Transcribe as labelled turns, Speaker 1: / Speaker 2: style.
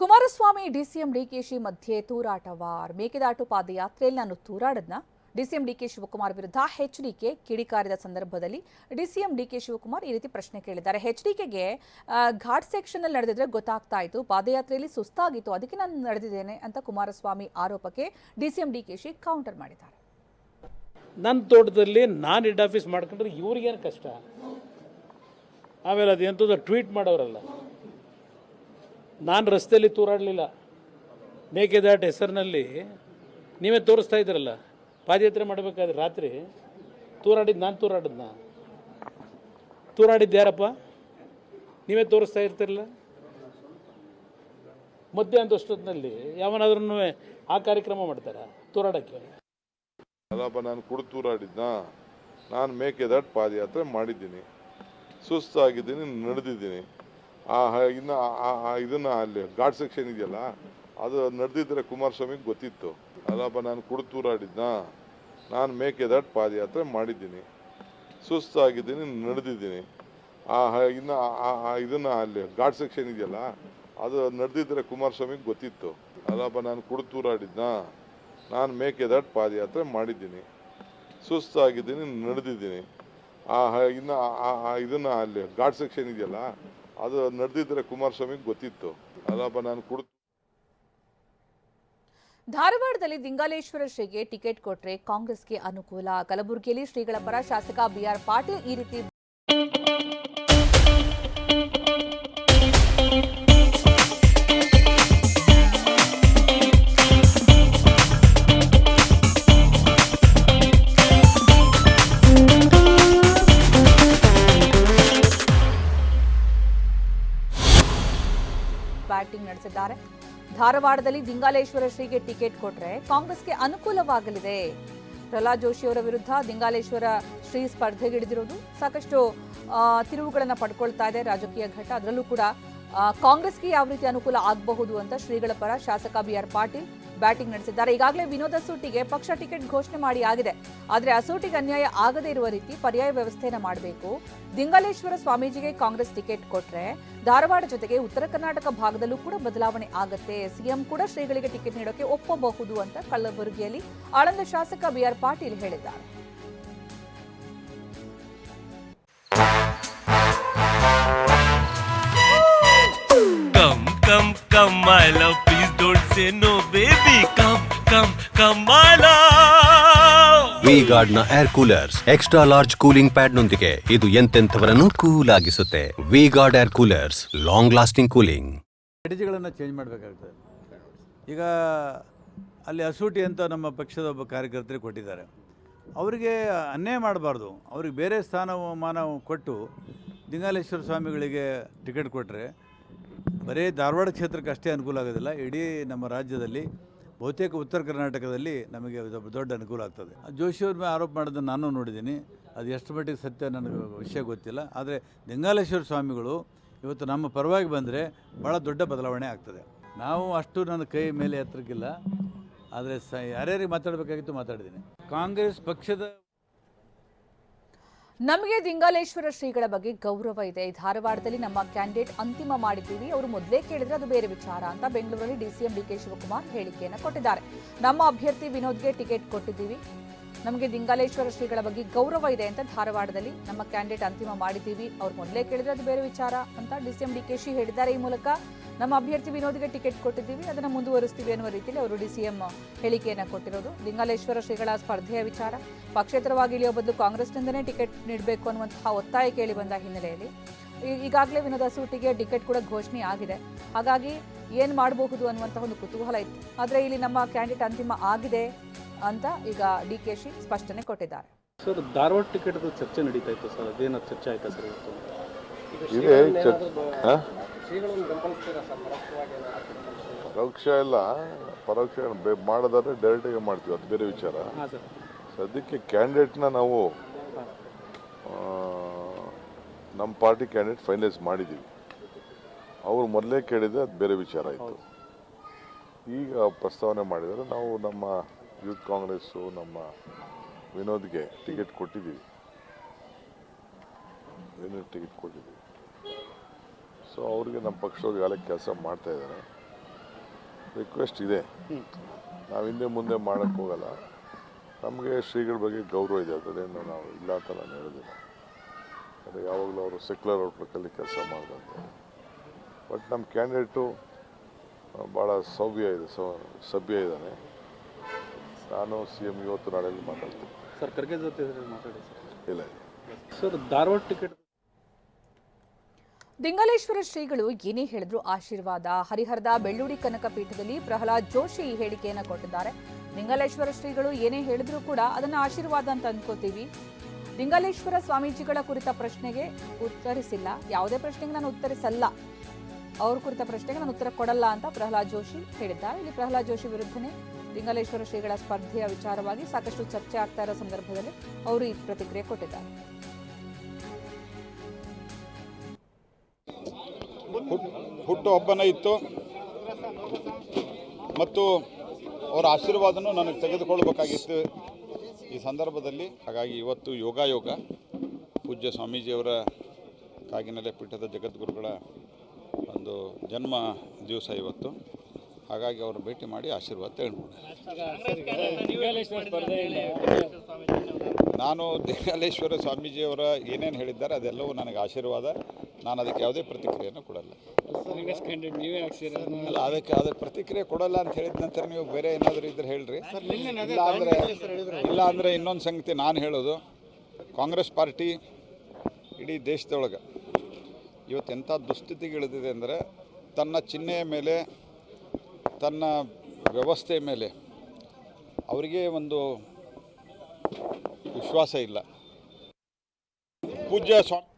Speaker 1: Kumaraswamy, DCM DKShi ಮಧ್ಯೆ ತೂರಾಟವಾರ್. ಮೇಕೆದಾಟು ಪಾದಯಾತ್ರೆಯಲ್ಲಿ ನಾನು ತೂರಾಡದ್ನ. DCM DK Shivakumar ವಿರುದ್ಧ ಹೆಚ್ ಎಚ್ಡಿಕೆ ಕಿಡಿಕಾರಿದ ಸಂದರ್ಭದಲ್ಲಿ ಡಿಸಿಎಂ ಡಿಕೆ ಶಿವಕುಮಾರ್ ಈ ರೀತಿ ಪ್ರಶ್ನೆ ಕೇಳಿದ್ದಾರೆ. ಎಚ್ಡಿಕೆಗೆ ಘಾಟ್ ಸೆಕ್ಷನ್ ಅಲ್ಲಿ ನಡೆದಿದ್ರೆ ಗೊತ್ತಾಗ್ತಾ ಇತ್ತು. ಪಾದಯಾತ್ರೆಯಲ್ಲಿ ಸುಸ್ತಾಗಿತ್ತು. ಅದಕ್ಕೆ ನಾನು ನಡೆದಿದ್ದೇನೆ ಅಂತ ಕುಮಾರಸ್ವಾಮಿ ಆರೋಪಕ್ಕೆ ಡಿಸಿಎಂ ಡಿಕೆಶಿ ಕೌಂಟರ್ ಮಾಡಿದ್ದಾರೆ.
Speaker 2: ನನ್ನ ತೋಟದಲ್ಲಿ ನಾನು ಹೆಡ್ ಆಫೀಸ್ ಮಾಡ್ಕೊಂಡ್ರೆ ಇವ್ರಿಗೇನು ಕಷ್ಟ? ಆಮೇಲೆ ಅದು ಎಂಥದ್ದು ಟ್ವೀಟ್ ಮಾಡೋರಲ್ಲ. ನಾನು ರಸ್ತೆಯಲ್ಲಿ ತೂರಾಡಲಿಲ್ಲ. ಮೇಕೆದಾಟ್ ಹೆಸರಿನಲ್ಲಿ ನೀವೇ ತೋರಿಸ್ತಾ ಇದ್ರಲ್ಲ ಪಾದಯಾತ್ರೆ ಮಾಡಬೇಕಾದ್ರೆ ರಾತ್ರಿ ತೂರಾಡಿದ್ದು ನಾನು ತೂರಾಡಿದ್ನ. ತೂರಾಡಿದ್ದು ಯಾರಪ್ಪ? ನೀವೇ ತೋರಿಸ್ತಾ ಇರ್ತಿರಲ್ಲ? ಮಧ್ಯಾಹ್ನದ ಅಷ್ಟೊತ್ತಿನಲ್ಲಿ ಯಾವನಾದ್ರೂ ಆ ಕಾರ್ಯಕ್ರಮ ಮಾಡ್ತಾರ ತೂರಾಡಕ್ಕೆ?
Speaker 3: ಅಲ್ಲಪ್ಪ ನಾನು ಕುಡ್ತೂರಾಡಿದ್ನ ನಾನು ಮೇಕೆದಾಟ್ ಪಾದಯಾತ್ರೆ ಮಾಡಿದ್ದೀನಿ. ಸುಸ್ತಾಗಿದ್ದೀನಿ, ನಡೆದಿದ್ದೀನಿ. ಆ ಇನ್ನು ಇದನ್ನ ಅಲ್ಲಿ ಘಾಟ್ ಸೆಕ್ಷನ್ ಇದೆಯಲ್ಲ, ಅದು ನಡೆದಿದ್ರೆ ಕುಮಾರಸ್ವಾಮಿಗೆ ಗೊತ್ತಿತ್ತು. ಅಲ್ಲಪ್ಪ, ನಾನು ಕುಡ್ತೂರಾಡಿದ್ನ, ನಾನು ಮೇಕೆದಾಟ್ ಪಾದಯಾತ್ರೆ ಮಾಡಿದ್ದೀನಿ. ಸುಸ್ತಾಗಿದ್ದೀನಿ, ನಡೆದಿದ್ದೀನಿ. ಆ ಇನ್ನು ಇದನ್ನ ಅಲ್ಲಿ ಘಾಟ್ ಸೆಕ್ಷನ್ ಇದೆಯಲ್ಲ, ಅದು ನಡೆದಿದ್ರೆ ಕುಮಾರಸ್ವಾಮಿಗೆ ಗೊತ್ತಿತ್ತು. ಅಲ್ಲಪ್ಪ, ನಾನು ಕುಡ್ತೂರಾಡಿದ್ನ, ನಾನು ಮೇಕೆದಾಟ್ ಪಾದಯಾತ್ರೆ ಮಾಡಿದ್ದೀನಿ. ಸುಸ್ತಾಗಿದ್ದೀನಿ, ನಡೆದಿದ್ದೀನಿ. ಆ ಇನ್ನು ಇದನ್ನ ಅಲ್ಲಿ ಘಾಟ್ ಸೆಕ್ಷನ್ ಇದೆಯಲ್ಲ ಅದು ನಡೆದಿದ್ರೆ ಕುಮಾರಸ್ವಾಮಿಗೆ ಗೊತ್ತಿತ್ತು. ಅಲ್ಲಪ್ಪ ನಾನು ಕುಡ್
Speaker 1: ಧಾರವಾಡದಲ್ಲಿ ದಿಂಗಾಲೇಶ್ವರ ಶ್ರೀಗೆ ಟಿಕೆಟ್ ಕೊಟ್ರೆ ಕಾಂಗ್ರೆಸ್ಗೆ ಅನುಕೂಲ. ಕಲಬುರಗಿಯಲ್ಲಿ ಶ್ರೀಗಳ ಪರ ಶಾಸಕ ಬಿಆರ್ ಪಾಟೀಲ್ ಈ ರೀತಿ ಬ್ಯಾಟಿಂಗ್ ನಡೆಸಿದ್ದಾರೆ. ಧಾರವಾಡದಲ್ಲಿ ದಿಂಗಾಲೇಶ್ವರ ಶ್ರೀಗೆ ಟಿಕೆಟ್ ಕೊಟ್ರೆ ಕಾಂಗ್ರೆಸ್ಗೆ ಅನುಕೂಲವಾಗಲಿದೆ. ಪ್ರಹ್ಲಾದ್ ಜೋಶಿ ಅವರ ವಿರುದ್ಧ ದಿಂಗಾಲೇಶ್ವರ ಶ್ರೀ ಸ್ಪರ್ಧೆಗಿಳಿದಿರೋದು ಸಾಕಷ್ಟು ತಿರುವುಗಳನ್ನು ಪಡ್ಕೊಳ್ತಾ ಇದೆ ರಾಜಕೀಯ ಘಟ ಅದರಲ್ಲೂ ಕೂಡ ಕಾಂಗ್ರೆಸ್ಗೆ ಯಾವ ರೀತಿ ಅನುಕೂಲ ಆಗಬಹುದು ಅಂತ ಶ್ರೀಗಳ ಪರ ಶಾಸಕ ಬಿ ಆರ್ ಪಾಟೀಲ್ ಬ್ಯಾಟಿಂಗ್ ನಡೆಸಿದ್ದಾರೆ. ಈಗಾಗಲೇ ವಿನೋದ್ ಅಸೂಟಿಗೆ ಪಕ್ಷ ಟಿಕೆಟ್ ಘೋಷಣೆ ಮಾಡಿ ಆಗಿದೆ. ಆದರೆ ಅಸೂಟಿಗೆ ಅನ್ಯಾಯ ಆಗದೇ ಇರುವ ರೀತಿ ಪರ್ಯಾಯ ವ್ಯವಸ್ಥೆಯನ್ನು ಮಾಡಬೇಕು. ದಿಂಗಲೇಶ್ವರ ಸ್ವಾಮೀಜಿಗೆ ಕಾಂಗ್ರೆಸ್ ಟಿಕೆಟ್ ಕೊಟ್ಟರೆ ಧಾರವಾಡ ಜೊತೆಗೆ ಉತ್ತರ ಕರ್ನಾಟಕ ಭಾಗದಲ್ಲೂ ಕೂಡ ಬದಲಾವಣೆ ಆಗುತ್ತೆ. ಸಿಎಂ ಕೂಡ ಶ್ರೀಗಳಿಗೆ ಟಿಕೆಟ್ ನೀಡೋಕೆ ಒಪ್ಪಬಹುದು ಅಂತ ಕಲಬುರಗಿಯಲ್ಲಿ ಆಳಂದ ಶಾಸಕ ಬಿಆರ್ ಪಾಟೀಲ್ ಹೇಳಿದ್ದಾರೆ.
Speaker 4: my love. Don't say no, baby. Come, come, come, my love.
Speaker 5: V ಗಾರ್ಡ್ನ air coolers extra large cooling pad ನೊಂದಿಗೆ ಇದು ಎಂತೆಂಥವರನ್ನು cool ಆಗಿಸುತ್ತೆ V guard air coolers long lasting cooling
Speaker 6: ಸ್ಟ್ರಾಟಜಿಗಳನ್ನು change ಮಾಡಬೇಕಾಗ್ತದೆ ಈಗ ಅಲ್ಲಿ ಅಸೂಟಿ ಅಂತ ನಮ್ಮ ಪಕ್ಷದ ಒಬ್ಬ ಕಾರ್ಯಕರ್ತರಿಗೆ ಕೊಟ್ಟಿದ್ದಾರೆ ಅವರಿಗೆ ಅನ್ಯಾಯ ಮಾಡಬಾರ್ದು ಅವ್ರಿಗೆ ಬೇರೆ ಸ್ಥಾನಮಾನ ಕೊಟ್ಟು ದಿಂಗಾಲೇಶ್ವರ ಸ್ವಾಮಿಗಳಿಗೆ ಟಿಕೆಟ್ ಕೊಟ್ಟರೆ ಬರೀ ಧಾರವಾಡ ಕ್ಷೇತ್ರಕ್ಕೆ ಅಷ್ಟೇ ಅನುಕೂಲ ಆಗೋದಿಲ್ಲ. ಇಡೀ ನಮ್ಮ ರಾಜ್ಯದಲ್ಲಿ ಬಹುತೇಕ ಉತ್ತರ ಕರ್ನಾಟಕದಲ್ಲಿ ನಮಗೆ ದೊಡ್ಡ ಅನುಕೂಲ ಆಗ್ತದೆ. ಜೋಶಿಯವ್ರ ಮೇಲೆ ಆರೋಪ ಮಾಡೋದನ್ನು ನಾನು ನೋಡಿದ್ದೀನಿ. ಅದು ಎಷ್ಟು ಮಟ್ಟಿಗೆ ಸತ್ಯ ನನಗೆ ವಿಷಯ ಗೊತ್ತಿಲ್ಲ. ಆದರೆ ದಿಂಗಾಲೇಶ್ವರ ಸ್ವಾಮಿಗಳು ಇವತ್ತು ನಮ್ಮ ಪರವಾಗಿ ಬಂದರೆ ಭಾಳ ದೊಡ್ಡ ಬದಲಾವಣೆ ಆಗ್ತದೆ. ನಾವು ಅಷ್ಟು ನನ್ನ ಕೈ ಮೇಲೆ ಎತ್ತರಕ್ಕಿಲ್ಲ. ಆದರೆ ಸ ಯಾರ್ಯಾರಿಗೆ ಮಾತಾಡಬೇಕಾಗಿತ್ತು ಮಾತಾಡಿದ್ದೀನಿ. ಕಾಂಗ್ರೆಸ್ ಪಕ್ಷದ
Speaker 1: ನಮಗೆ ದಿಂಗಾಲೇಶ್ವರ ಶ್ರೀಗಳ ಬಗ್ಗೆ ಗೌರವ ಇದೆ. ಧಾರವಾಡದಲ್ಲಿ ನಮ್ಮ ಕ್ಯಾಂಡಿಡೇಟ್ ಅಂತಿಮ ಮಾಡಿದ್ದೀವಿ. ಅವರು ಮೊದಲೇ ಕೇಳಿದ್ರೆ ಅದು ಬೇರೆ ವಿಚಾರ ಅಂತ ಬೆಂಗಳೂರಲ್ಲಿ ಡಿಸಿಎಂ ಡಿಕೆ ಶಿವಕುಮಾರ್ ಹೇಳಿಕೆಯನ್ನು ಕೊಟ್ಟಿದ್ದಾರೆ. ನಮ್ಮ ಅಭ್ಯರ್ಥಿ ವಿನೋದ್ಗೆ ಟಿಕೆಟ್ ಕೊಟ್ಟಿದ್ದೀವಿ. ನಮಗೆ ಲಿಂಗಾಲೇಶ್ವರ ಶ್ರೀಗಳ ಬಗ್ಗೆ ಗೌರವ ಇದೆ ಅಂತ ಧಾರವಾಡದಲ್ಲಿ ನಮ್ಮ ಕ್ಯಾಂಡಿಡೇಟ್ ಅಂತಿಮ ಮಾಡಿದ್ದೀವಿ. ಅವ್ರು ಮೊದಲೇ ಕೇಳಿದ್ರೆ ಅದು ಬೇರೆ ವಿಚಾರ ಅಂತ D C M D K Shi ಹೇಳಿದ್ದಾರೆ ಈ ಮೂಲಕ. ನಮ್ಮ ಅಭ್ಯರ್ಥಿ ವಿನೋದಿಗೆ ಟಿಕೆಟ್ ಕೊಟ್ಟಿದ್ದೀವಿ. ಅದನ್ನು ಮುಂದುವರಿಸ್ತೀವಿ ಅನ್ನುವ ರೀತಿಯಲ್ಲಿ ಅವರು ಡಿ ಡಿಸಿಎಂ ಹೇಳಿಕೆಯನ್ನು ಕೊಟ್ಟಿರೋದು. ಲಿಂಗಾಲೇಶ್ವರ ಶ್ರೀಗಳ ಸ್ಪರ್ಧೆಯ ವಿಚಾರ. ಪಕ್ಷೇತರವಾಗಿ ಇಳಿಯೋ ಬದಲು ಕಾಂಗ್ರೆಸ್ನಿಂದನೇ ಟಿಕೆಟ್ ನೀಡಬೇಕು ಅನ್ನುವಂತಹ ಒತ್ತಾಯ ಕೇಳಿ ಬಂದ ಹಿನ್ನೆಲೆಯಲ್ಲಿ. ಈಗಾಗಲೇ ವಿನೋದ ಸೂಟಿಗೆ ಟಿಕೆಟ್ ಕೂಡ ಘೋಷಣೆ ಆಗಿದೆ. ಹಾಗಾಗಿ ಏನು ಮಾಡಬಹುದು ಅನ್ನುವಂತಹ ಒಂದು ಕುತೂಹಲ ಇತ್ತು. ಆದರೆ ಇಲ್ಲಿ ನಮ್ಮ ಕ್ಯಾಂಡಿಡೇಟ್ ಅಂತಿಮ ಆಗಿದೆ. ಅಂತ ಈಗ ಡಿ ಕೆ ಶಿ ಸ್ಪಷ್ಟನೆ ಕೊಟ್ಟಿದ್ದಾರೆ.
Speaker 7: ಸರ್ ಧಾರವಾಡ ಟಿಕೆಟ್ ಚರ್ಚೆ ನಡೀತಾ ಇತ್ತು ಸರ್ ಅದೇನೋ ಚರ್ಚೆ ಆಯ್ತಾ ಸರ್ ಇವತ್ತು?
Speaker 3: ಇದೆ ಚರ್ಚ್- ಹಾ? ಪರೋಕ್ಷ ಇಲ್ಲ ಪರೋಕ್ಷ ಬೆ- ಮಾಡೋದಾದ್ರೆ ಡೈರೆಕ್ಟಾಗಿ ಮಾಡ್ತೀವಿ ಅದು ಬೇರೆ ವಿಚಾರ.
Speaker 7: ಹಾಂ ಸರ್.
Speaker 3: ಸದ್ಯಕ್ಕೆ ಕ್ಯಾಂಡಿಡೇಟ್ನ ನಾವು ಆ, ನಮ್ಮ ಪಾರ್ಟಿ ಕ್ಯಾಂಡಿಡೇಟ್ ಫೈನಲೈಸ್ ಮಾಡಿದ್ದೀವಿ ಅವರು ಮೊದಲೇ ಕೇಳಿದ್ರೆ ಅದು ಬೇರೆ ವಿಚಾರ ಆಯಿತು. ಈಗ ಪ್ರಸ್ತಾವನೆ ಮಾಡಿದರೆ ನಾವು ನಮ್ಮ ಯೂತ್ ಕಾಂಗ್ರೆಸ್ಸು ನಮ್ಮ ವಿನೋದ್ಗೆ ಟಿಕೆಟ್ ಕೊಟ್ಟಿದ್ದೀವಿ. ವಿನೋದ್ ಟಿಕೆಟ್ ಕೊಟ್ಟಿದ್ದೀವಿ. ಸೊ ಅವ್ರಿಗೆ ನಮ್ಮ ಪಕ್ಷದವ್ರು ಈಗಾಗಲೇ ಕೆಲಸ ಮಾಡ್ತಾ ಇದ್ದಾರೆ ರಿಕ್ವೆಸ್ಟ್ ಇದೆ. ನಾವು ಹಿಂದೆ ಮುಂದೆ ಮಾಡೋಕ್ಕೆ ಹೋಗಲ್ಲ. ನಮಗೆ ಶ್ರೀಗಳ ಬಗ್ಗೆ ಗೌರವ ಇದೆ ಅದರೇನು ನಾವು ಇಲ್ಲ ಅಂತ ನಾನು ಹೇಳೋದಿಲ್ಲ. ಅದು ಯಾವಾಗಲೂ ಅವರು ಸೆಕ್ಯುಲರ್ ಔಟ್ಲುಕ್ಕಲ್ಲಿ ಕೆಲಸ ಮಾಡಿದಂತೆ ಬಟ್ ನಮ್ಮ ಕ್ಯಾಂಡಿಡೇಟು ಭಾಳ ಸೌಭ್ಯ ಇದೆ, ಸೌ, ಸಭ್ಯ ಇದ್ದಾನೆ. ನಾನು ಸಿ ಎಂ ಇವತ್ತು ನಾಳೆಯಲ್ಲಿ ಮಾತಾಡ್ತೀನಿ.
Speaker 7: ಸರ್ ಖರ್ಗೆ ಜೊತೆ ಮಾತಾಡಿ ಸರ್.
Speaker 3: ಇಲ್ಲ
Speaker 7: ಸರ್ ಧಾರವಾಡ ಟಿಕೆಟ್
Speaker 1: ದಿಂಗಲೇಶ್ವರ ಶ್ರೀಗಳು ಏನೇ ಹೇಳಿದ್ರು ಆಶೀರ್ವಾದ. ಹರಿಹರದ ಬೆಳ್ಳೂಡಿ ಕನಕ ಪೀಠದಲ್ಲಿ ಪ್ರಹ್ಲಾದ್ ಜೋಶಿ ಈ ಹೇಳಿಕೆಯನ್ನು ಕೊಟ್ಟಿದ್ದಾರೆ. ದಿಂಗಲೇಶ್ವರ ಶ್ರೀಗಳು ಏನೇ ಹೇಳಿದ್ರು ಕೂಡ ಅದನ್ನ ಆಶೀರ್ವಾದ ಅಂತ ಅನ್ಕೋತೀವಿ. ದಿಂಗಲೇಶ್ವರ ಸ್ವಾಮೀಜಿಗಳ ಕುರಿತ ಪ್ರಶ್ನೆಗೆ ಉತ್ತರಿಸಿಲ್ಲ. ಯಾವುದೇ ಪ್ರಶ್ನೆಗೆ ನಾನು ಉತ್ತರಿಸಲ್ಲ. ಅವ್ರ ಕುರಿತ ಪ್ರಶ್ನೆಗೆ ನಾನು ಉತ್ತರ ಕೊಡಲ್ಲ ಅಂತ ಪ್ರಹ್ಲಾದ್ ಜೋಶಿ ಹೇಳಿದ್ದಾರೆ. ಇಲ್ಲಿ ಪ್ರಹ್ಲಾದ್ ಜೋಶಿ ವಿರುದ್ಧನೇ ಲಿಂಗಲೇಶ್ವರ ಶ್ರೀಗಳ ಸ್ಪರ್ಧೆಯ ವಿಚಾರವಾಗಿ ಸಾಕಷ್ಟು ಚರ್ಚೆ ಆಗ್ತಾ ಇರೋ ಸಂದರ್ಭದಲ್ಲಿ ಅವರು ಈ ಪ್ರತಿಕ್ರಿಯೆ ಕೊಟ್ಟಿದ್ದಾರೆ.
Speaker 8: ಹುಟ್ಟು ಹಬ್ಬನ ಇತ್ತು. ಮತ್ತು ಅವರ ಆಶೀರ್ವಾದನೂ ನನಗೆ ತೆಗೆದುಕೊಳ್ಳಬೇಕಾಗಿತ್ತು ಈ ಸಂದರ್ಭದಲ್ಲಿ. ಹಾಗಾಗಿ ಇವತ್ತು ಯೋಗಾಯೋಗ, ಪೂಜ್ಯ ಸ್ವಾಮೀಜಿಯವರ ಕಾಗಿನೆಲೆ ಪೀಠದ ಜಗದ್ಗುರುಗಳ ಒಂದು ಜನ್ಮ ದಿವಸ ಇವತ್ತು. ಹಾಗಾಗಿ ಅವರು ಭೇಟಿ ಮಾಡಿ ಆಶೀರ್ವಾದ ತಗೊಂಡು ನಾನು ದೇವಾಲೇಶ್ವರ ಸ್ವಾಮೀಜಿಯವರ ಏನೇನು ಹೇಳಿದ್ದಾರೆ ಅದೆಲ್ಲವೂ ನನಗೆ ಆಶೀರ್ವಾದ. ನಾನು ಅದಕ್ಕೆ ಯಾವುದೇ ಪ್ರತಿಕ್ರಿಯೆಯನ್ನು ಕೊಡಲ್ಲ. ಅಲ್ಲ, ಅದಕ್ಕೆ ಅದಕ್ಕೆ ಪ್ರತಿಕ್ರಿಯೆ ಕೊಡಲ್ಲ ಅಂತ ಹೇಳಿದ ನಂತರ ನೀವು ಬೇರೆ ಏನಾದರೂ ಇದ್ರೆ ಹೇಳ್ರಿ. ಇಲ್ಲ ಅಂದರೆ ಇಲ್ಲ ಅಂದರೆ ಇನ್ನೊಂದು ಸಂಗತಿ ನಾನು ಹೇಳೋದು. ಕಾಂಗ್ರೆಸ್ ಪಾರ್ಟಿ ಇಡೀ ದೇಶದೊಳಗೆ ಇವತ್ತು ಎಂಥ ದುಸ್ಥಿತಿಗೆ ಇಳಿದಿದೆ ಅಂದರೆ ತನ್ನ ಚಿಹ್ನೆಯ ಮೇಲೆ ತನ್ನ ವ್ಯವಸ್ಥೆ ಮೇಲೆ ಅವರಿಗೆ ಒಂದು ವಿಶ್ವಾಸ ಇಲ್ಲ. ಪೂಜ್ಯ ಸ್ವಾಮಿ